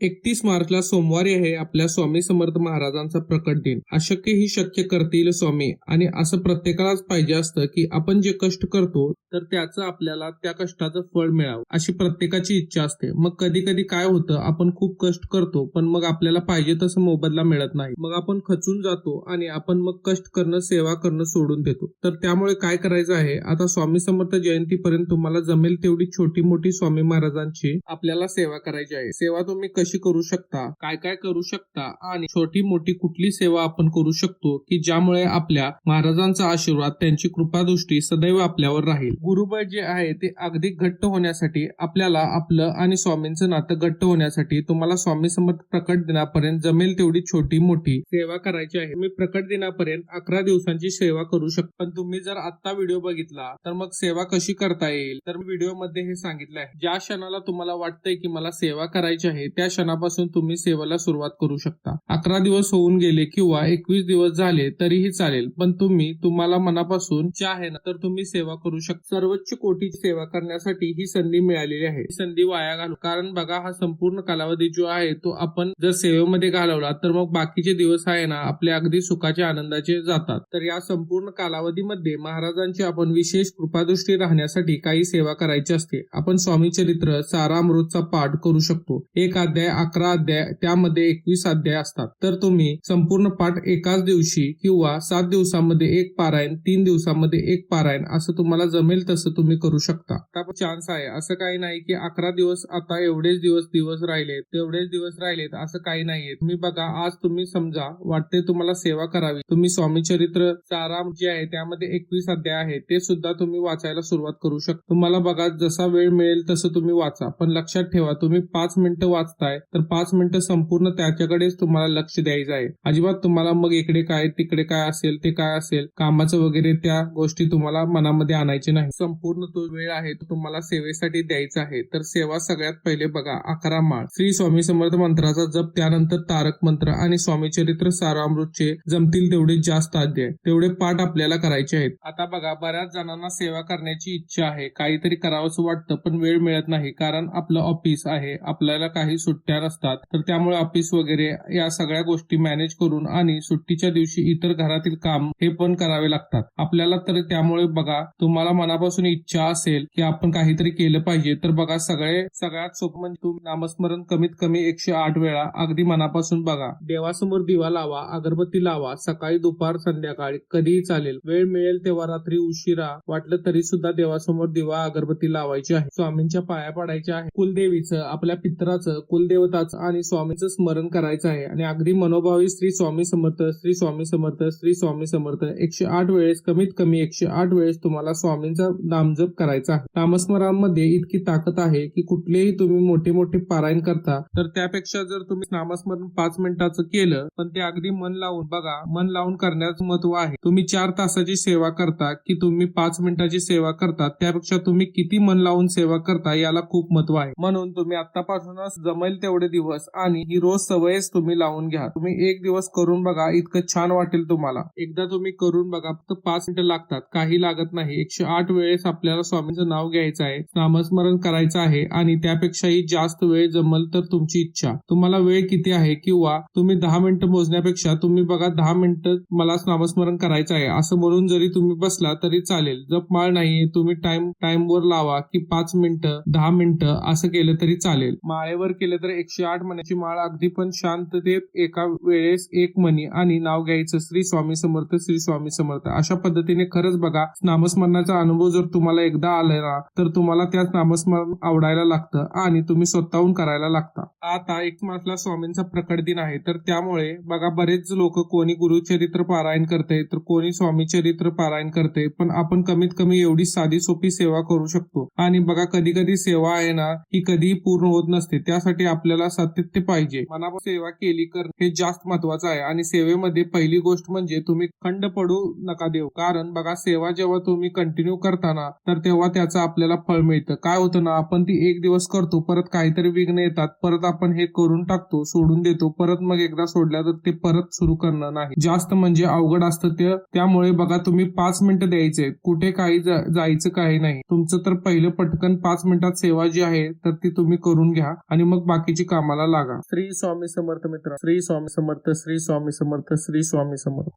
एकतीस मार्चला सोमवारी आहे आपल्या स्वामी समर्थ महाराजांचा प्रकट दिन. अशक्य ही शक्य करतील स्वामी. आणि असं प्रत्येकालाच पाहिजे असतं की आपण जे कष्ट करतो तर त्याचं आपल्याला त्या कष्टाचं फळ मिळावं. अशी प्रत्येकाची इच्छा असते. मग कधी कधी काय होतं? आपण खूप कष्ट करतो पण मग आपल्याला पाहिजे तसं मोबदला मिळत नाही. मग आपण खचून जातो आणि आपण मग कष्ट करणं सेवा करणं सोडून देतो. तर त्यामुळे काय करायचं आहे? आता स्वामी समर्थ जयंतीपर्यंत तुम्हाला जमेल तेवढी छोटी मोठी स्वामी महाराजांची आपल्याला सेवा करायची आहे. सेवा तुम्ही कशी करू शकता? काय काय करू शकता? आणि छोटी मोठी कुठली सेवा आपण करू शकतो की ज्यामुळे आपल्या महाराजांचा आशीर्वाद त्यांची कृपादृष्टी सदैव आपल्यावर राहील? गुरुबळ जे आहे ते अगदी घट्ट होण्यासाठी आपल्याला आपलं आणि स्वामींचं नातं घट्ट होण्यासाठी तुम्हाला स्वामी समर्थ प्रकट दिनापर्यंत जमेल तेवढी छोटी मोठी सेवा करायची आहे. मी प्रकट दिनापर्यंत अकरा दिवसांची सेवा करू शकतो. पण तुम्ही जर आता व्हिडिओ बघितला तर मग सेवा कशी करता येईल? तर व्हिडिओमध्ये हे सांगितलं आहे ज्या क्षणाला तुम्हाला वाटतंय की मला सेवा करायची आहे त्या क्षणापासून तुम्ही सेवेला सुरुवात करू शकता. अकरा दिवस होऊन गेले किंवा एकवीस दिवस झाले तरीही चालेल. पण तुम्ही तुम्हाला मनापासून चाहे आहे ना तर तुम्ही सेवा करू शकता सर्वोच्च कोटीची सेवा करण्यासाठी ही संधी मिळालेली आहे. संधी वाया घालू. कारण बघा हा संपूर्ण कालावधी जो आहे तो आपण जर सेवेमध्ये घालवला तर मग बाकीचे दिवस आहे ना आपले अगदी सुखाचे आनंदाचे जातात. तर या संपूर्ण कालावधीमध्ये महाराजांची आपण विशेष कृपादृष्टी राहण्यासाठी काही सेवा करायची असते. आपण स्वामी चरित्र सारामृतचा पाठ करू शकतो. एक अध्याय अकरा अध्याय त्यामध्ये एकवीस अध्याय असतात. तर तुम्ही संपूर्ण पाठ एकाच दिवशी किंवा सात दिवसामध्ये एक पारायण तीन दिवसामध्ये एक पारायण असं तुम्हाला जमेल तसं तुम्ही करू शकता. चान्स आहे. असं काही नाही की अकरा दिवस आता एवढेच दिवस दिवस राहिलेत तेवढेच दिवस राहिलेत असं काही नाहीये. तुम्ही बघा आज तुम्ही समजा वाटते तुम्हाला सेवा करावी. तुम्ही स्वामी चरित्र साराम जे आहे त्यामध्ये एकवीस अध्याय आहे ते सुद्धा तुम्ही वाचायला सुरुवात करू शकता. तुम्हाला बघा जसा वेळ मिळेल तसं तुम्ही वाचा. पण लक्षात ठेवा तुम्ही पाच मिनिटं वाचताय तर पाच मिनिटं संपूर्ण त्याच्याकडेच तुम्हाला लक्ष द्यायचं आहे. अजिबात तुम्हाला मग इकडे काय तिकडे काय असेल ते काय असेल कामाचं वगैरे त्या गोष्टी तुम्हाला मनामध्ये आणायचे नाही. संपूर्ण तो वेळ आहे तो तुम्हाला सेवेसाठी द्यायचा आहे. तर सेवा सगळ्यात पहिले बघा अकरा माळ. श्री स्वामी समर्थ मंत्राचा जप त्यानंतर तारक मंत्र आणि स्वामी चरित्र सारामृतचे जमतील तेवढे जास्त अध्याय. तेवढे पाठ आपल्याला करायचे आहेत. आता बघा बऱ्याच जणांना सेवा करण्याची इच्छा आहे. काहीतरी करावंसं वाटतं पण वेळ मिळत नाही कारण आपलं ऑफिस आहे. आपल्याला काही सुट्ट्या असतात तर त्यामुळे ऑफिस वगैरे या सगळ्या गोष्टी मॅनेज करून आणि सुट्टीच्या दिवशी इतर घरातील काम हे पण करावे लागतात. आपल्याला तर त्यामुळे बघा तुम्हाला मनापासून इच्छा असेल की आपण काहीतरी केलं पाहिजे तर बघा सगळे सगळ्यात सोपं म्हणजे तुम्ही नामस्मरण कमीत कमी एकशे आठ वेळा अगदी मनापासून बघा. देवासमोर दिवा लावा अगरबत्ती लावा सकाळी दुपार संध्याकाळी कधीही चालेल. वेळ मिळेल तेव्हा रात्री उशिरा वाटलं तरी सुद्धा देवासमोर दिवा अगरबत्ती लावायची आहे. स्वामींच्या पाया पडायच्या आहे. कुलदेवीचं आपल्या पित्राचं देवताचं आणि स्वामींचं स्मरण करायचं आहे. आणि अगदी मनोभावी श्री स्वामी समर्थ श्री स्वामी समर्थ श्री स्वामी समर्थ एकशे आठ वेळेस कमीत कमी एकशे आठ वेळेस तुम्हाला स्वामींचा नामजप करायचा आहे. नामस्मरणामध्ये इतकी ताकद आहे की कुठलेही तुम्ही मोठे मोठे पारायण करता तर त्यापेक्षा जर तुम्ही नामस्मरण पाच मिनिटाचं केलं पण ते अगदी मन लावून बघा मन लावून करण्याचं महत्त्व आहे. तुम्ही चार तासाची सेवा करता की तुम्ही पाच मिनिटाची सेवा करता त्यापेक्षा तुम्ही किती मन लावून सेवा करता याला खूप महत्त्व आहे. म्हणून तुम्ही आतापासूनच जमेल तेवढे दिवस आणि ही रोज सवयच तुम्ही लावून घ्या. तुम्ही एक दिवस करून बघा इतकं छान वाटेल तुम्हाला. एकदा तुम्ही करून बघा फक्त पाच मिनिटं लागतात. काही लागत नाही. एकशे आठ वेळेस आपल्याला स्वामींचं नाव घ्यायचं आहे नामस्मरण करायचं आहे आणि त्यापेक्षाही जास्त वेळ जमल तर तुमची इच्छा. तुम्हाला वेळ किती आहे किंवा तुम्ही दहा मिनिटं मोजण्यापेक्षा तुम्ही बघा दहा मिनिटं मला नामस्मरण करायचं आहे. असं म्हणून जरी तुम्ही बसला तरी चालेल. जप माळ नाहीये. तुम्ही टाइम टाइमवर लावा की पाच मिनिटं दहा मिनिटं असं केलं तरी चालेल. माळेवर केलं तर एकशे आठ मण्याची माळ अगदी पण शांततेत एका वेळेस एक मनी आणि नाव घ्यायचं श्री स्वामी समर्थ श्री स्वामी समर्थ. अशा पद्धतीने खरंच बघा नामस्मरणाचा अनुभव जर तुम्हाला एकदा आला ना तर तुम्हाला त्याच नामस्मरण आवडायला लागतं आणि तुम्ही स्वतःहून करायला लागता. आता एक मासला स्वामींचा प्रकट दिन आहे तर त्यामुळे बघा बरेच लोक कोणी गुरुचरित्र पारायण करते तर कोणी स्वामी चरित्र पारायण करते पण आपण कमीत कमी एवढी साधी सोपी सेवा करू शकतो. आणि बघा कधी कधी सेवा आहे ना ही कधीही पूर्ण होत नसते. त्यासाठी आपल्याला सातत्य पाहिजे. मनापासून सेवा केली कर हे जास्त महत्वाचं आहे. आणि सेवेमध्ये पहिली गोष्ट म्हणजे तुम्ही खंड पडू नका देऊ. कारण बघा सेवा जेव्हा तुम्ही कंटिन्यू करताना तर तेव्हा त्याचं आपल्याला फळ मिळतं. काय होतं ना आपण ती एक दिवस करतो परत काहीतरी विघ्न येतात. परत आपण हे करून टाकतो सोडून देतो. परत मग एकदा सोडल्या तर ते परत सुरू करणं नाही. जास्त म्हणजे अवघड असतं ते. त्यामुळे बघा तुम्ही पाच मिनिटं द्यायचे. कुठे काही जायचं काही नाही. तुमचं तर पहिलं पटकन पाच मिनिटात सेवा जी आहे तर ती तुम्ही करून घ्या. आणि मग बाकी बाकीची कामाला लागा. श्री स्वामी समर्थ मित्र श्री स्वामी समर्थ श्री स्वामी समर्थ श्री स्वामी समर्थ.